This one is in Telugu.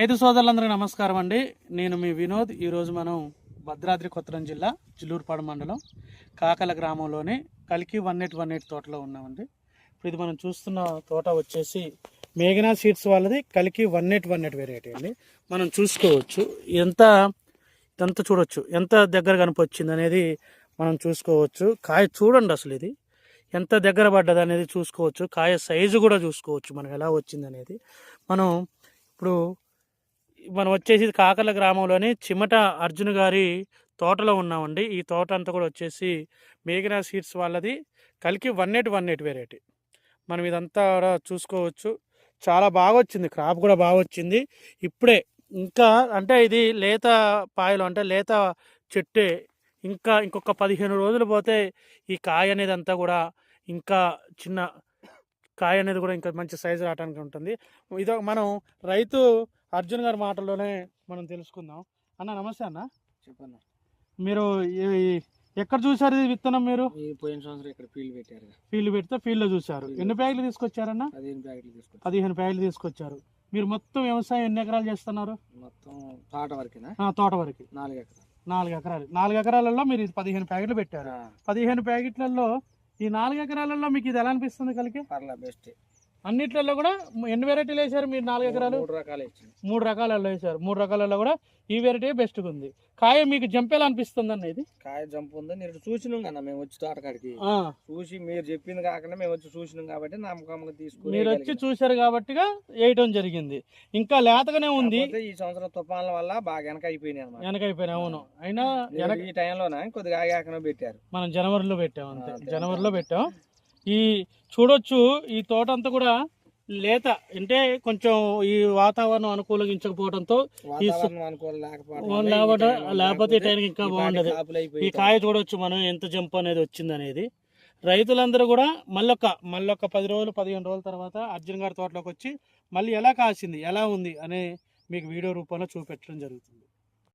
రైతు సోదరులందరికీ నమస్కారం అండి. నేను మీ వినోద్. ఈరోజు మనం భద్రాద్రి కొత్తరం జిల్లా చిల్లూరుపాడు మండలం కాకల గ్రామంలోని కలికి వన్ ఎయిట్ వన్ ఎయిట్ తోటలో ఉన్నామండి. ఇప్పుడు ఇది మనం చూస్తున్న తోట వచ్చేసి మేఘనా సీడ్స్ వాళ్ళది Kaliki one eight one eight variety అండి. మనం చూసుకోవచ్చు. ఎంత ఇదంతా చూడొచ్చు? ఎంత దగ్గర కనిపొచ్చింది అనేది మనం చూసుకోవచ్చు. కాయ చూడండి అసలు ఇది. ఎంత దగ్గర పడ్డది అనేది చూసుకోవచ్చు. కాయ సైజు కూడా చూసుకోవచ్చు. మనం ఎలా వచ్చింది అనేది. మనం ఇప్పుడు మనం వచ్చేసి కాకర్ల గ్రామంలోని చిమట అర్జున్ గారి తోటలో ఉన్నామండి. ఈ తోట అంతా కూడా వచ్చేసి మేఘనా సీడ్స్ వాళ్ళది. Kaliki one eight one eight variety. మనం ఇదంతా కూడా చూసుకోవచ్చు. చాలా బాగా వచ్చింది క్రాప్ కూడా బాగా వచ్చింది ఇప్పుడే ఇంకా అంటే ఇది లేత పాయలు అంటే లేత చెట్టే. ఇంకా ఇంకొక పదిహేను రోజులు పోతే ఈ కాయ అనేది అంతా కూడా ఇంకా చిన్న కాయ అనేది కూడా ఇంకా మంచి సైజు రావడానికి ఉంటుంది. ఇదో మనం రైతు అర్జున్ గారి మాటల్లోనే మనం తెలుసుకుందాం. అన్న నమస్తే అన్న. చెప్పన్న. మీరు ఎక్కడ చూసారు ఇది విత్తనం మీరు? పోయిన సంవత్సరం ఇక్కడ ఫీల్డ్ పెట్టారు. ఫీల్డ్ పెడితే ఫీల్డ్లో చూసారు ఎన్ని ప్యాకెట్లు తీసుకొచ్చారన్న? పదిహేను ప్యాకెట్లు తీసుకొచ్చి పదిహేను ప్యాకెట్లు తీసుకొచ్చారు. మీరు మొత్తం వ్యవసాయం ఎన్ని ఎకరాలు చేస్తున్నారు? మొత్తం తోట వరకేనా? ఆ, తోట వరకు. నాలుగు ఎకరాలు. నాలుగు ఎకరాలు. నాలుగు ఎకరాలలో మీరు పదిహేను ప్యాకెట్లు పెట్టారు. పదిహేను ప్యాకెట్లలో ఈ నాలుగు ఎకరాలలో మీకు ఇది ఎలా అనిపిస్తుంది కలికి? పర్లేదు బెస్ట్ అన్నిట్లలో కూడా ఎన్ని వెరైటీలు వేసారు మీరు నాలుగు ఎకరాలు? మూడు రకాలలో వేసారు మూడు రకాలలో కూడా ఈ వెరైటీ బెస్ట్గా ఉంది. కాయ మీకు జంపేలా అనిపిస్తుంది అన్న ఇది? కాయ జంపు ఉంది. నేను చూసినాం కన్నా మేము వచ్చి తోటకాడికి. చూసి మీరు చెప్పింది కాకుండా మేము వచ్చి చూసినాం కాబట్టి నమ్మకంగా తీసుకుని మీరు వచ్చి చూశారు కాబట్టిగా వేయటం జరిగింది. ఇంకా లేతగానే ఉంది. ఈ సంవత్సరం తుఫాన్ల వల్ల బాగా వెనక అయిపోయినాయి అనమాట వెనకైపోయినా అవును. అయినా వెనక ఈ టైంలోనే? కొద్దిగా ఆగాకనే పెట్టారు. మనం జనవరిలో పెట్టాం అంతే. జనవరిలో పెట్టాం. ఈ చూడొచ్చు ఈ తోట అంతా కూడా లేత. అంటే కొంచెం ఈ వాతావరణం అనుకూలించకపోవడంతో ఈ లేకపోతే టైంకి ఇంకా బాగుండదు. ఈ కాయ చూడొచ్చు మనం ఎంత జంప్ అనేది వచ్చింది అనేది రైతులందరూ కూడా మళ్ళొక్క మళ్ళొక్క పది రోజులు పదిహేను రోజుల తర్వాత అర్జున్ గారి తోటలోకి వచ్చి మళ్ళీ ఎలా కాసింది ఎలా ఉంది అనే మీకు వీడియో రూపంలో చూపెట్టడం జరుగుతుంది.